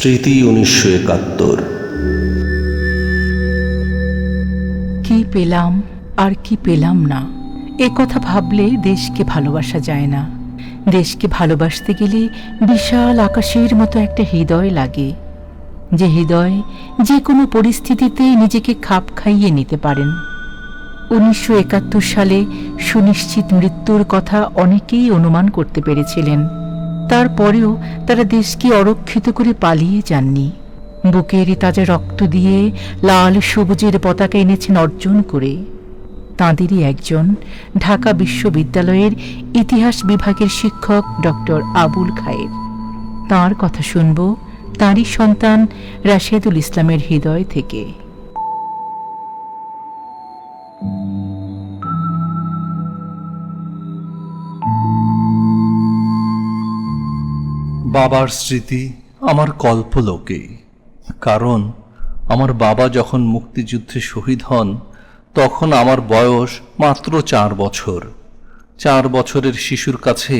স্মৃতি উনিশশো একাত্তর। কি পেলাম আর কি পেলাম না? এ কথা ভাবলে দেশকে ভালোবাসা যায় না। দেশকে ভালোবাসতে গেলে বিশাল আকাশের মতো একটা হৃদয় লাগে। যে হৃদয় যে কোনো পরিস্থিতিতে নিজেকে খাপ খাইয়ে নিতে পারেন। উনিশশো একাত্তর সালে সুনিশ্চিত মৃত্যুর কথা অনেকেই অনুমান করতে পেরেছিলেন। তারপরেও তারা দেশকে অরক্ষিত করে পালিয়ে যাননি। বুকের তাজা রক্ত দিয়ে লাল সবুজের পতাকা এনেছেন অর্জন করে। তাঁদেরই একজন ঢাকা বিশ্ববিদ্যালয়ের ইতিহাস বিভাগের শিক্ষক ডক্টর আবুল খায়ের। তার কথা শুনব তাঁরই সন্তান রাশেদুল ইসলামের হৃদয় থেকে। বাবার স্মৃতি আমার কল্পলোকে। কারণ আমার বাবা যখন মুক্তিযুদ্ধে শহীদ হন, তখন আমার বয়স মাত্র চার বছর। চার বছরের শিশুর কাছে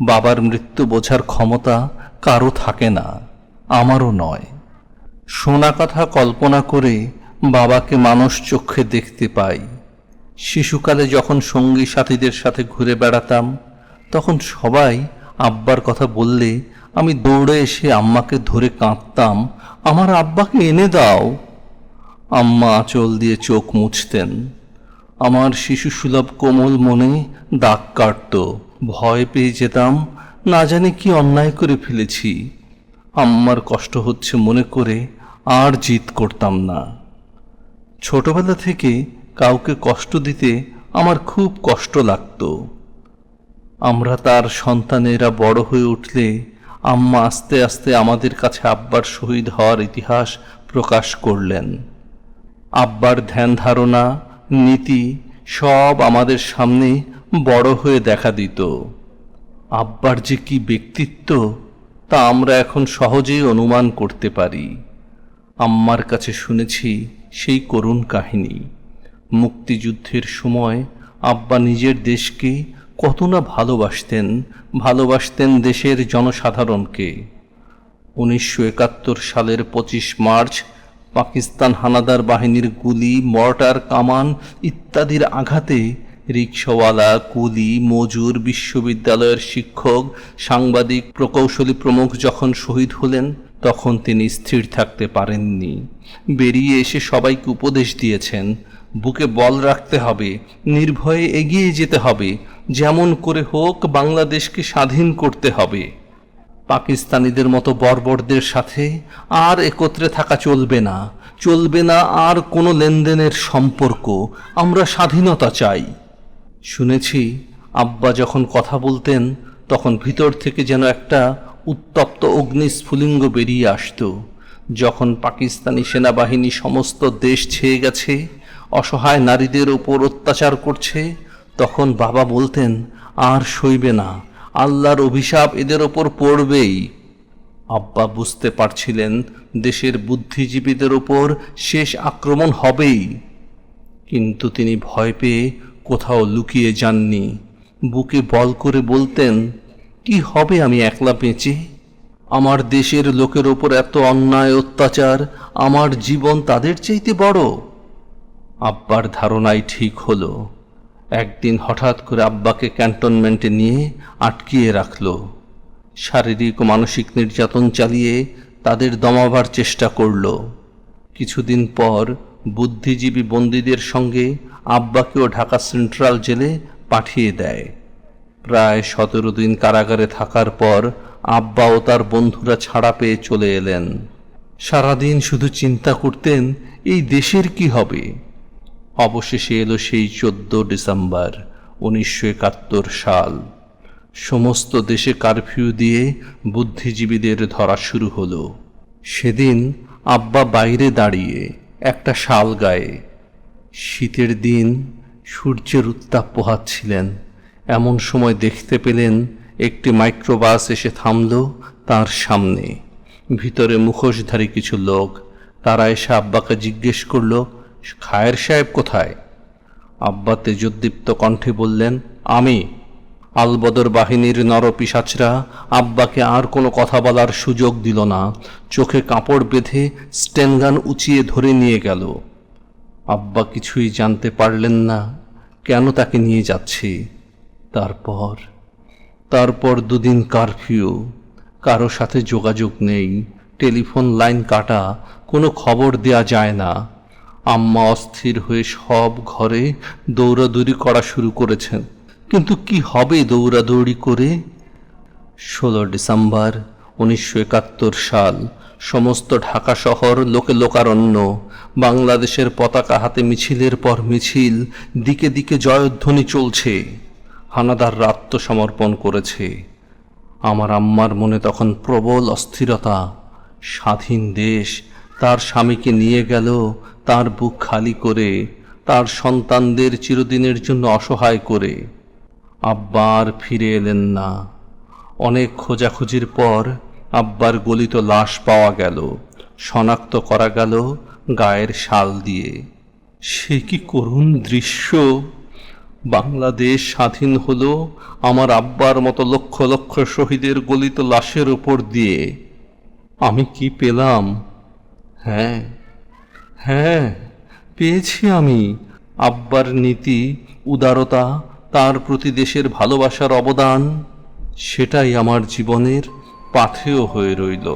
বাবার মৃত্যু বোঝার ক্ষমতা কারও থাকে না, আমারও নয়। শোনা কথা কল্পনা করে বাবাকে মানুষ চক্ষে দেখতে পাই। শিশুকালে যখন সঙ্গী সাথীদের সাথে ঘুরে বেড়াতাম, তখন সবাই আব্বার কথা বললে আমি দৌড়ে এসে আম্মাকে ধরে কাঁদতাম, আমার আব্বাকে এনে দাও। আম্মা আঁচল দিয়ে চোখ মুছতেন। আমার শিশু সুলভ কোমল মনে দাগ কাটত। ভয় পেয়ে যেতাম, না জানি কি অন্যায় করে ফেলেছি। আম্মার কষ্ট হচ্ছে মনে করে আর জিত করতাম না। ছোটবেলা থেকে কাউকে কষ্ট দিতে আমার খুব কষ্ট লাগতো। আমরা তার সন্তানেরা বড় হয়ে উঠলে আম্মা আস্তে আস্তে আমাদের কাছে আব্বার শহীদ হওয়ার ইতিহাস প্রকাশ করলেন। আব্বার ধ্যান ধারণা, নীতি সব আমাদের সামনে বড় হয়ে দেখা দিত। আব্বার যে কি ব্যক্তিত্ব, তা আমরা এখন সহজেই অনুমান করতে পারি। আম্মার কাছে শুনেছি সেই করুণ কাহিনী। মুক্তিযুদ্ধের সময় আব্বা নিজের দেশকে কত না ভালোবাসতেন ভালোবাসতেন দেশের জনসাধারণকে। উনিশশো একাত্তর সালের পঁচিশ মার্চ, পাকিস্তান হানাদার বাহিনীর গুলি, মর্টার কামান ইত্যাদির আঘাতে রিক্সাওয়ালা কুলি, মজুর বিশ্ববিদ্যালয়ের শিক্ষক, সাংবাদিক, প্রকৌশলী প্রমুখ যখন শহীদ হলেন, তখন তিনি স্থির থাকতে পারেননি। বেরিয়ে এসে সবাইকে উপদেশ দিয়েছেন বুকে বল রাখতে হবে, নির্ভয়ে এগিয়ে যেতে হবে, যেমন করে হোক বাংলাদেশকে স্বাধীন করতে হবে। পাকিস্তানিদের মতো বর্বরদের সাথে আর একত্রে থাকা চলবে না চলবে না আর কোনো লেনদেনের সম্পর্ক, আমরা স্বাধীনতা চাই। শুনেছি, আব্বা যখন কথা বলতেন, তখন ভিতর থেকে যেন একটা উত্তপ্ত অগ্নিস্ফুলিঙ্গ বেরিয়ে আসতো। যখন পাকিস্তানি সেনাবাহিনী সমস্ত দেশ ছেয়ে গেছে অসহায় নারীদের ওপর অত্যাচার করছে, তখন বাবা বলতেন, আর সইবে না, আল্লাহর অভিশাপ এদের ওপর পড়বেই। আব্বা বুঝতে পারছিলেন, দেশের বুদ্ধিজীবীদের ওপর শেষ আক্রমণ হবেই। কিন্তু তিনি ভয় পেয়ে কোথাও লুকিয়ে যাননি। বুকে বল করে বলতেন, কি হবে আমি একলা বেঁচে? আমার দেশের লোকের ওপর এত অন্যায়, অত্যাচার, আমার জীবন তাদের চাইতে বড়? আব্বার ধারণাই ঠিক হলো। একদিন হঠাৎ করে আব্বাকে ক্যান্টনমেন্টে নিয়ে আটকিয়ে রাখল। শারীরিক ও মানসিক নির্যাতন চালিয়ে তাদের দমাবার চেষ্টা করল। কিছুদিন পর বুদ্ধিজীবী বন্দীদের সঙ্গে আব্বাকেও ঢাকা সেন্ট্রাল জেলে পাঠিয়ে দেয়। প্রায় সতেরো দিন কারাগারে থাকার পর আব্বা ও তার বন্ধুরা ছাড়া পেয়ে চলে এলেন। সারাদিন শুধু চিন্তা করতেন, এই দেশের কি হবে? অবশেষে এলো সেই চোদ্দ ডিসেম্বর, উনিশশো একাত্তর সাল। সমস্ত দেশে কারফিউ দিয়ে বুদ্ধিজীবীদের ধরা শুরু হলো। সেদিন আব্বা বাইরে দাঁড়িয়ে একটা শাল গায়ে। শীতের দিন সূর্যের উত্তাপ পোহাচ্ছিলেন। এমন সময় দেখতে পেলেন একটি মাইক্রোবাস এসে থামল তার সামনে। ভিতরে মুখোশধারী কিছু লোক। তারা এসে আব্বাকে জিজ্ঞেস করল খায়ের সাহেব কোথায়? আব্বা তেজোদ্দীপ্ত কণ্ঠে বললেন, আমি, আলবদর বাহিনীর নরপিসাচরা আব্বাকে আর কোনো কথা বলার সুযোগ দিল না। চোখে কাপড় বেঁধে স্টেনগান উঁচিয়ে ধরে নিয়ে গেল। আব্বা কিছুই জানতে পারলেন না, কেন তাকে নিয়ে যাচ্ছে। তারপর তারপর দুদিন কারফিউ, কারও সাথে যোগাযোগ নেই, টেলিফোন লাইন কাটা, কোনো খবর দেয়া যায় না। আম্মা অস্থির হয়ে সব ঘরে দৌড়াদৌড়ি করা শুরু করেছেন। কিন্তু কি হবে দৌড়াদৌড়ি করে? ষোলো ডিসেম্বর উনিশশো একাত্তর সাল, সমস্ত ঢাকা শহর লোকে লোকারণ্য। বাংলাদেশের পতাকা হাতে মিছিলের পর মিছিল, দিকে দিকে জয়ধ্বনি চলছে। হানাদাররা আত্মসমর্পণ করেছে। আমার আম্মার মনে তখন প্রবল অস্থিরতা। স্বাধীন দেশ তার স্বামীকে নিয়ে গেল, তার বুক খালি করে, তার সন্তানদের চিরদিনের জন্য অসহায় করে। আব্বা আর ফিরে এলেন না। অনেক খোঁজাখুঁজির পর আব্বার গলিত লাশ পাওয়া গেল। শনাক্ত করা গেল গায়ের শাল দিয়ে। সে কি করুণ দৃশ্য! বাংলাদেশ স্বাধীন হলো আমার আব্বার মতো লক্ষ লক্ষ শহীদের গলিত লাশের ওপর দিয়ে। আমি কি পেলাম? হ্যাঁ হ্যাঁ পেয়েছি আমি। আব্বার নীতি, উদারতা, তার প্রতি দেশের ভালোবাসার অবদান, সেটাই আমার জীবনের পাথেয় হয়ে রইল।